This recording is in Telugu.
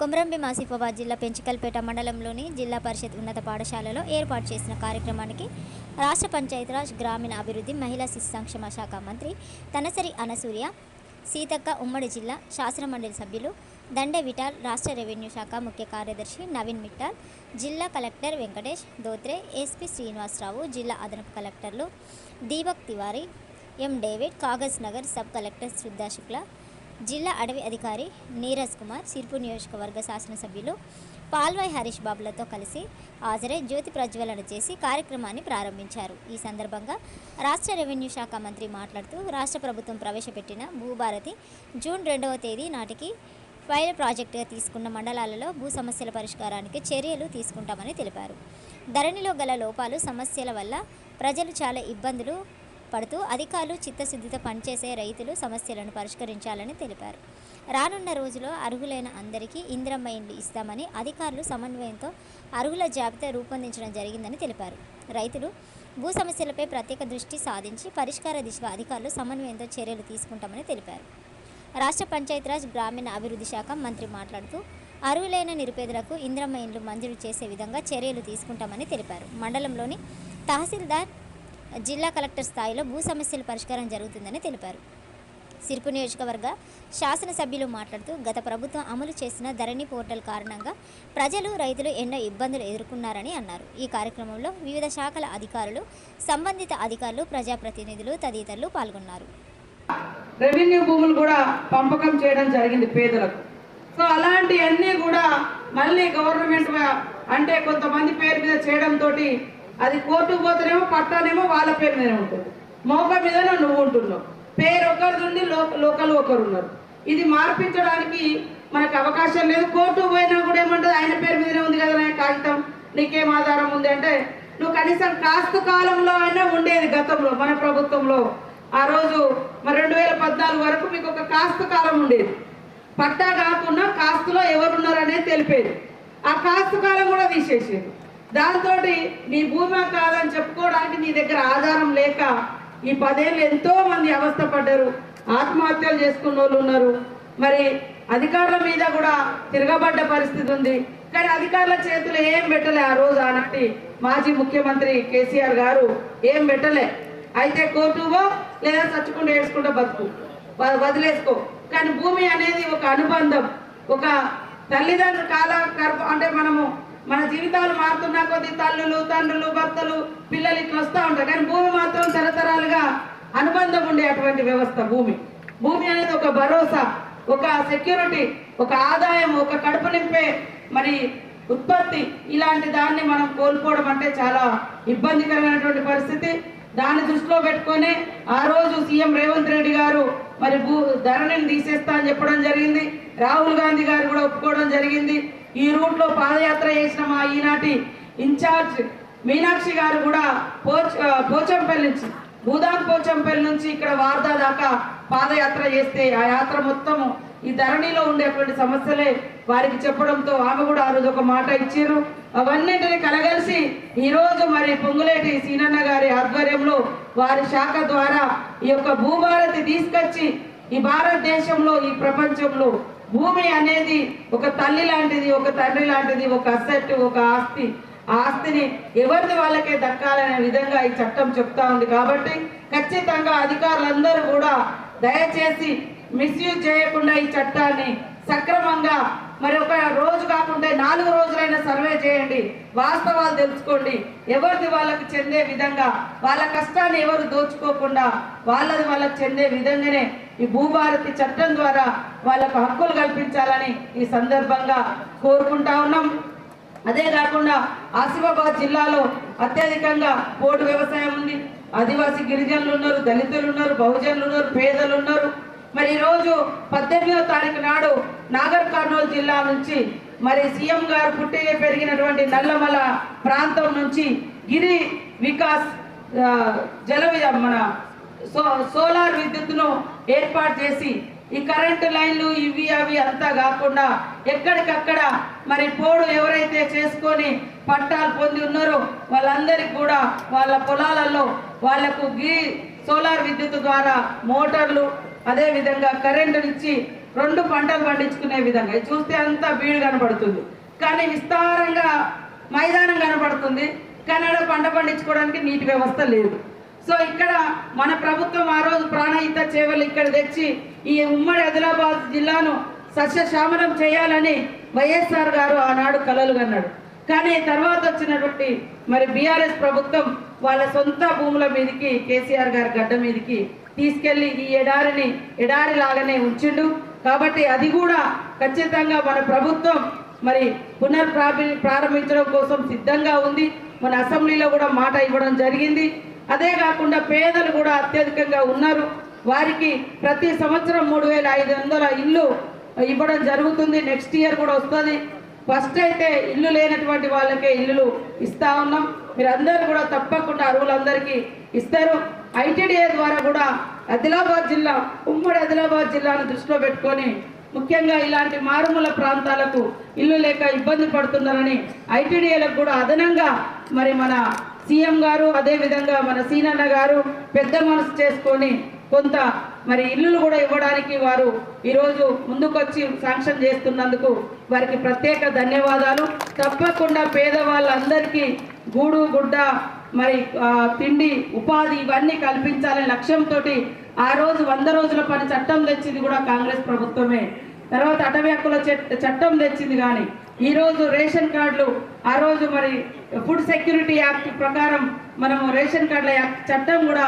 కొమరంభీం ఆసిఫాబాద్ జిల్లా పెంచికల్పేట మండలంలోని జిల్లా పరిషత్ ఉన్నత పాఠశాలలో ఏర్పాటు చేసిన కార్యక్రమానికి రాష్ట్ర పంచాయతీరాజ్ గ్రామీణ అభివృద్ధి మహిళా శిశు సంక్షేమ శాఖ మంత్రి తనసరి అనసూర్య సీతక్క ఉమ్మడి జిల్లా శాసనమండలి సభ్యులు దండే విఠాల్ రాష్ట్ర రెవెన్యూ శాఖ ముఖ్య కార్యదర్శి నవీన్ మిట్టాల్ జిల్లా కలెక్టర్ వెంకటేష్ దోత్రే ఎస్పీ శ్రీనివాసరావు జిల్లా అదనపు కలెక్టర్లు Deepak Tiwari M David Kagaz Nagar sub collector Shuddha Shukla జిల్లా అడవి అధికారి నీరజ్ కుమార్ సిర్పు నియోజకవర్గ శాసనసభ్యులు పాల్వాయ్ హరీష్ బాబులతో కలిసి హాజరై జ్యోతి ప్రజ్వలన చేసి కార్యక్రమాన్ని ప్రారంభించారు. ఈ సందర్భంగా రాష్ట్ర రెవెన్యూ శాఖ మంత్రి మాట్లాడుతూ రాష్ట్ర ప్రభుత్వం ప్రవేశపెట్టిన భూభారతి జూన్ రెండవ తేదీ నాటికి పైల ప్రాజెక్టుగా తీసుకున్న మండలాలలో భూ సమస్యల పరిష్కారానికి చర్యలు తీసుకుంటామని తెలిపారు. ధరణిలో గల లోపాలు సమస్యల వల్ల ప్రజలు చాలా ఇబ్బందులు పడుతూ అధికారులు చిత్తశుద్ధితో పనిచేసే రైతులు సమస్యలను పరిష్కరించాలని తెలిపారు. రానున్న రోజుల్లో అర్హులైన అందరికీ ఇంద్రమ్మ ఇండ్లు ఇస్తామని అధికారులు సమన్వయంతో అర్హుల జాబితా రూపొందించడం జరిగిందని తెలిపారు. రైతులు భూ సమస్యలపై ప్రత్యేక దృష్టి సాధించి పరిష్కార దిశగా అధికారులు సమన్వయంతో చర్యలు తీసుకుంటామని తెలిపారు. రాష్ట్ర పంచాయతీరాజ్ గ్రామీణ అభివృద్ధి శాఖ మంత్రి మాట్లాడుతూ అర్హులైన నిరుపేదలకు ఇంద్రమ్మ ఇండ్లు మంజూరు చేసే విధంగా చర్యలు తీసుకుంటామని తెలిపారు. మండలంలోని తహసీల్దార్ జిల్లా కలెక్టర్ స్థాయిలో భూ సమస్యల పరిష్కారం జరుగుతుందని తెలిపారు. సిర్పు నియోజకవర్గ శాసనసభ్యులు మాట్లాడుతూ గత ప్రభుత్వం అమలు చేసిన ధరణి పోర్టల్ కారణంగా ప్రజలు రైతులు ఎన్నో ఇబ్బందులు ఎదుర్కొన్నారని అన్నారు. ఈ కార్యక్రమంలో వివిధ శాఖల అధికారులు సంబంధిత అధికారులు ప్రజాప్రతినిధులు తదితరులు పాల్గొన్నారు. రెవెన్యూ భూములు కూడా పంపకం చేయడం జరిగింది పేదలకు. సో అలాంటివన్నీ కూడా మళ్ళీ గవర్నమెంట్ అంటే కొంతమంది పేరు మీద చేయడంతో అది కోర్టు పోతేనేమో పట్టానేమో వాళ్ళ పేరు మీదనే ఉంటుంది. మోక మీదనే నువ్వు ఉంటున్నావు. పేరు ఒకరిది ఉండి లోకల్ ఒకరు ఉన్నారు ఇది మార్పించడానికి మనకు అవకాశం లేదు. కోర్టు పోయినా కూడా ఏమంటుంది? ఆయన పేరు మీదనే ఉంది కదా నా కాగితం? నీకేం ఆధారం ఉంది అంటే నువ్వు కనీసం కాస్త కాలంలో అయినా ఉండేది గతంలో మన ప్రభుత్వంలో. ఆ రోజు మరి రెండు వేల పద్నాలుగు వరకు మీకు ఒక కాస్త కాలం ఉండేది. పట్టా కాకుండా కాస్తులో ఎవరున్నారు అనేది తెలిపేది. ఆ కాస్త కాలం కూడా తీసేసేది. దాంతో నీ భూమి కాదని చెప్పుకోవడానికి నీ దగ్గర ఆధారం లేక ఈ పదేళ్ళు ఎంతో మంది అవస్థపడ్డారు ఆత్మహత్యలు చేసుకున్న వాళ్ళు ఉన్నారు. మరి అధికారుల మీద కూడా తిరగబడ్డ పరిస్థితి ఉంది. కానీ అధికారుల చేతులు ఏం పెట్టలే ఆ రోజు ఆనాటి మాజీ ముఖ్యమంత్రి కేసీఆర్ గారు. ఏం పెట్టలే. అయితే కోర్టువో లేదా చచ్చుకుంటూ ఏడ్చుకుంటూ బతుకు. వదిలేసుకో. కానీ భూమి అనేది ఒక అనుబంధం. ఒక తల్లిదండ్రుల కాల అంటే మనము మన జీవితాలు మారుతున్న కొద్ది తల్లులు తండ్రులు భర్తలు పిల్లలు ఇట్లా వస్తూ ఉంటారు. కానీ భూమి మాత్రం తరతరాలుగా అనుబంధం ఉండే అటువంటి వ్యవస్థ భూమి. భూమి అనేది ఒక భరోసా ఒక సెక్యూరిటీ ఒక ఆదాయం ఒక కడుపు నింపే మరి ఉత్పత్తి. ఇలాంటి దాన్ని మనం కోల్పోవడం అంటే చాలా ఇబ్బందికరమైనటువంటి పరిస్థితి. దాన్ని దృష్టిలో పెట్టుకొని ఆ రోజు సీఎం రేవంత్ రెడ్డి గారు మరి భూ ధరణిని తీసేస్తా అని చెప్పడం జరిగింది. రాహుల్ గాంధీ గారు కూడా ఒప్పుకోవడం జరిగింది. ఈ రూట్లో పాదయాత్ర చేసిన మా ఈనాటి ఇన్ఛార్జ్ మీనాక్షి గారు కూడా పోచ పోచంపల్లి నుంచి భూదాన్ పోచంపల్లి నుంచి ఇక్కడ వార్దా దాకా పాదయాత్ర చేస్తే ఆ యాత్ర మొత్తము ఈ ధరణిలో ఉండేటువంటి సమస్యలే వారికి చెప్పడంతో ఆమె కూడా ఆ రోజు ఒక మాట ఇచ్చారు. అవన్నింటిని కలగలిసి ఈరోజు మరి పొంగులేటి సీనన్న గారి ఆధ్వర్యంలో వారి శాఖ ద్వారా ఈ యొక్క భూభారతి తీసుకొచ్చి ఈ భారతదేశంలో ఈ ప్రపంచంలో భూమి అనేది ఒక తల్లి లాంటిది ఒక తండ్రి లాంటిది ఒక అసెట్ ఒక ఆస్తి. ఆస్తిని ఎవరిది వాళ్ళకే దక్కాలనే విధంగా ఈ చట్టం చెప్తా ఉంది కాబట్టి ఖచ్చితంగా అధికారులందరూ కూడా దయచేసి మిస్యూజ్ చేయకుండా ఈ చట్టాన్ని సక్రమంగా మరి ఒక రోజు కాకుండా నాలుగు రోజులైనా సర్వే చేయండి. వాస్తవాలు తెలుసుకోండి. ఎవరిది వాళ్ళకి చెందే విధంగా వాళ్ళ కష్టాన్ని ఎవరు దోచుకోకుండా వాళ్ళది వాళ్ళకి చెందే విధంగానే ఈ భూభారతి చట్టం ద్వారా వాళ్ళకు హక్కులు కల్పించాలని ఈ సందర్భంగా కోరుకుంటా ఉన్నాం. అదే కాకుండా ఆసిఫాబాద్ జిల్లాలో అత్యధికంగా పోటు వ్యవసాయం ఉంది. ఆదివాసీ గిరిజనులు ఉన్నారు దళితులు ఉన్నారు బహుజనులు ఉన్నారు పేదలు ఉన్నారు. మరి ఈరోజు పద్దెనిమిదో తారీఖు నాడు నాగర్ కర్నూలు జిల్లా నుంచి మరి సీఎం గారు పుట్టి పెరిగినటువంటి నల్లమల ప్రాంతం నుంచి గిరి వికాస్ జల మన సో సోలార్ విద్యుత్తును ఏర్పాటు చేసి ఈ కరెంటు లైన్లు ఇవి అవి అంతా కాకుండా ఎక్కడికక్కడ మరి పోడు ఎవరైతే చేసుకొని పట్టాలు పొంది ఉన్నారో వాళ్ళందరికీ కూడా వాళ్ళ పొలాలలో వాళ్ళకు గీ సోలార్ విద్యుత్ ద్వారా మోటార్లు అదే విధంగా కరెంటు నుంచి రెండు పంటలు పండించుకునే విధంగా. చూస్తే అంతా బీడు కనబడుతుంది. కానీ విస్తారంగా మైదానం కనబడుతుంది. కానీ పంట పండించుకోవడానికి నీటి వ్యవస్థ లేదు. సో ఇక్కడ మన ప్రభుత్వం ఆ రోజు ప్రాణహిత చేవలు ఇక్కడ తెచ్చి ఈ ఉమ్మడి ఆదిలాబాద్ జిల్లాను సస్యశామనం చేయాలని వైఎస్ఆర్ గారు ఆనాడు కలలు కన్నాడు. కానీ తర్వాత వచ్చినటువంటి మరి బీఆర్ఎస్ ప్రభుత్వం వాళ్ళ సొంత భూముల మీదకి కేసీఆర్ గారి గడ్డ మీదకి తీసుకెళ్ళి ఈ ఎడారిని ఎడారి లాగానే ఉంచిండు. కాబట్టి అది కూడా ఖచ్చితంగా మన ప్రభుత్వం మరి పునర్ప్రాపి ప్రారంభించడం కోసం సిద్ధంగా ఉంది. మన అసెంబ్లీలో కూడా మాట ఇవ్వడం జరిగింది. అదే కాకుండా పేదలు కూడా అత్యధికంగా ఉన్నారు. వారికి ప్రతి సంవత్సరం మూడు వేల ఐదు వందల ఇల్లు ఇవ్వడం జరుగుతుంది. నెక్స్ట్ ఇయర్ కూడా వస్తుంది. ఫస్ట్ అయితే ఇల్లు లేనటువంటి వాళ్ళకే ఇల్లులు ఇస్తా ఉన్నాం. మీరందరూ కూడా తప్పకుండా అరువులందరికీ ఇస్తారు. ఐటీడీఏ ద్వారా కూడా ఆదిలాబాద్ జిల్లా ఉమ్మడి ఆదిలాబాద్ జిల్లాను దృష్టిలో పెట్టుకొని ముఖ్యంగా ఇలాంటి మారుమూల ప్రాంతాలకు ఇల్లు లేక ఇబ్బంది పడుతున్నారని ఐటీడీఏలకు కూడా అదనంగా మరి మన సీఎం గారు అదేవిధంగా మన సీనన్న గారు పెద్ద మనసు చేసుకొని కొంత మరి ఇల్లులు కూడా ఇవ్వడానికి వారు ఈరోజు ముందుకొచ్చి శాంక్షన్ చేస్తున్నందుకు వారికి ప్రత్యేక ధన్యవాదాలు. తప్పకుండా పేదవాళ్ళందరికీ గూడు గుడ్డ మరి తిండి ఉపాధి ఇవన్నీ కల్పించాలనే లక్ష్యంతో ఆ రోజు వంద రోజుల పని చట్టం తెచ్చింది కూడా కాంగ్రెస్ ప్రభుత్వమే. తర్వాత అటవీ హక్కుల చట్టం తెచ్చింది కానీ ఈరోజు రేషన్ కార్డులు ఆ రోజు మరి ఫుడ్ సెక్యూరిటీ యాక్ట్ ప్రకారం మనము రేషన్ కార్డుల యాక్ట్ చట్టం కూడా